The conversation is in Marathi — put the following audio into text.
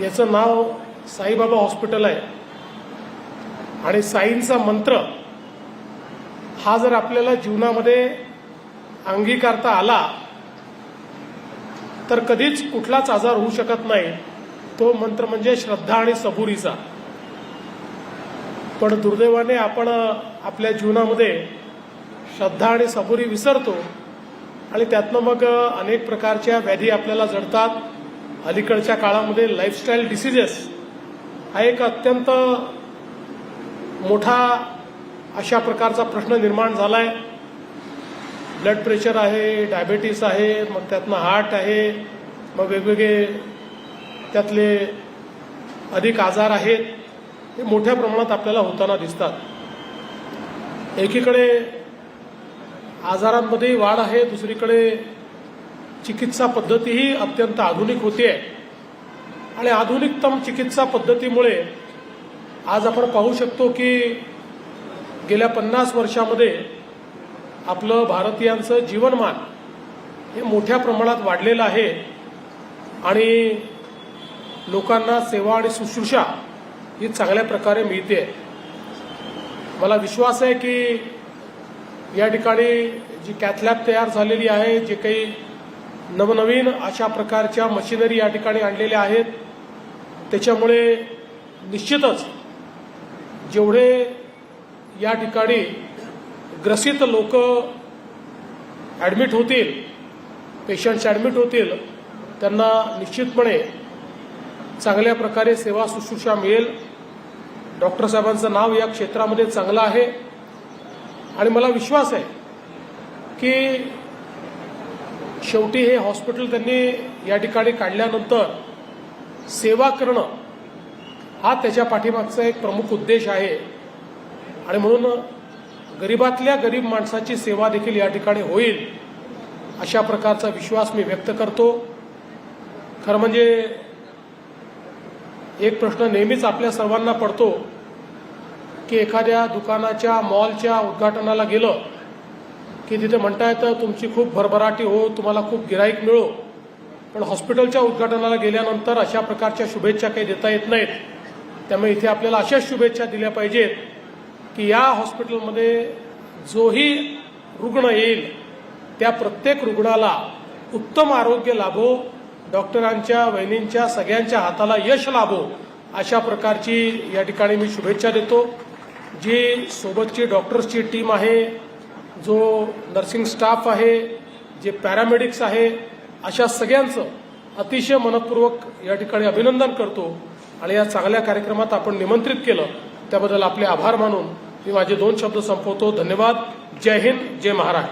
याचं नाव साईबाबा हॉस्पिटल आहे. आणि साईंचा मंत्र हा जर आपल्याला जीवनामध्ये अंगीकारता आला तर कधीच कुठलाच आजार होऊ शकत नाही. तो मंत्र म्हणजे श्रद्धा आणि सबुरीचा. पण दुर्दैवाने आपण आपल्या जीवनामध्ये श्रद्धा आणि सबुरी विसरतो आणि त्यातनं मग अनेक प्रकारच्या व्याधी आपल्याला जडतात. अलीकडच्या काळामध्ये लाईफस्टाईल डिसिजेस हा एक अत्यंत मोठा अशा प्रकारचा प्रश्न निर्माण झाला आहे ब्लड प्रेशर आहे डायबेटीस आहे मग त्यातनं हार्ट आहे मग वेगवेगळे त्यातले अधिक आजार आहेत हे मोठ्या प्रमाणात आपल्याला होताना दिसतात. एकीकडे आजारांमध्येही वाढ आहे दुसरीकडे चिकित्सा पद्धतीही अत्यंत आधुनिक होते आणि आधुनिकतम चिकित्सा पद्धतीमुळे आज आपण पाहू शकतो की गेल्या पन्नास वर्षामध्ये आपलं भारतीयांचं जीवनमान हे मोठ्या प्रमाणात वाढलेलं आहे. आणि लोकांना सेवा आणि शुश्रूषा ही चांगल्या प्रकारे मिळते. मला विश्वास आहे की या ठिकाणी जी कॅथलॅब तयार झालेली आहे जे काही नवनवीन अशा प्रकारच्या मशिनरी या ठिकाणी आणलेल्या आहेत. त्याच्यामुळे निश्चितच जेवढे या ठिकाणी ग्रसित लोक ॲडमिट होतील पेशंट्स ॲडमिट होतील त्यांना निश्चितपणे चांगल्या प्रकारे सेवा शुश्रूषा मिळेल. डॉक्टर साहेबांचं नाव या क्षेत्रामध्ये चांगलं आहे. आणि मला विश्वास आहे की शेवटी हे हॉस्पिटल त्यांनी या ठिकाणी काढल्यानंतर सेवा करणं हा त्याच्या पाठीमागचा एक प्रमुख उद्देश आहे. आणि म्हणून गरीबातल्या गरीब माणसाची सेवा देखील या ठिकाणी होईल अशा प्रकारचा विश्वास मी व्यक्त करतो. खरं म्हणजे एक प्रश्न नेहमीच आपल्या सर्वांना पडतो की एखाद्या दुकानाच्या मॉलच्या उद्घाटनाला गेलं की तिथे म्हणता येतं तुमची खूप भरभराटी हो तुम्हाला खूप गिराईक मिळो. पण हॉस्पिटलच्या उद्घाटनाला गेल्यानंतर अशा प्रकारच्या शुभेच्छा काही देता येत नाहीत. त्यामुळे इथे आपल्याला अशाच शुभेच्छा दिल्या पाहिजेत की या हॉस्पिटलमध्ये जोही रुग्ण येईल त्या प्रत्येक रुग्णाला उत्तम आरोग्य लाभो डॉक्टरांच्या वहिनींच्या सगळ्यांच्या हाताला यश लाभो अशा प्रकारची या ठिकाणी मी शुभेच्छा देतो. जी सोबतची डॉक्टर्सची टीम आहे जो नर्सिंग स्टाफ आहे जे पॅरामेडिक्स आहे अशा सगळ्यांचं अतिशय मनपूर्वक या ठिकाणी अभिनंदन करतो आणि या चांगल्या कार्यक्रमात आपण निमंत्रित केलं त्याबद्दल आपले आभार मानून मी माझे दोन शब्द संपवतो. धन्यवाद. जय हिंद. जय महाराष्ट्र.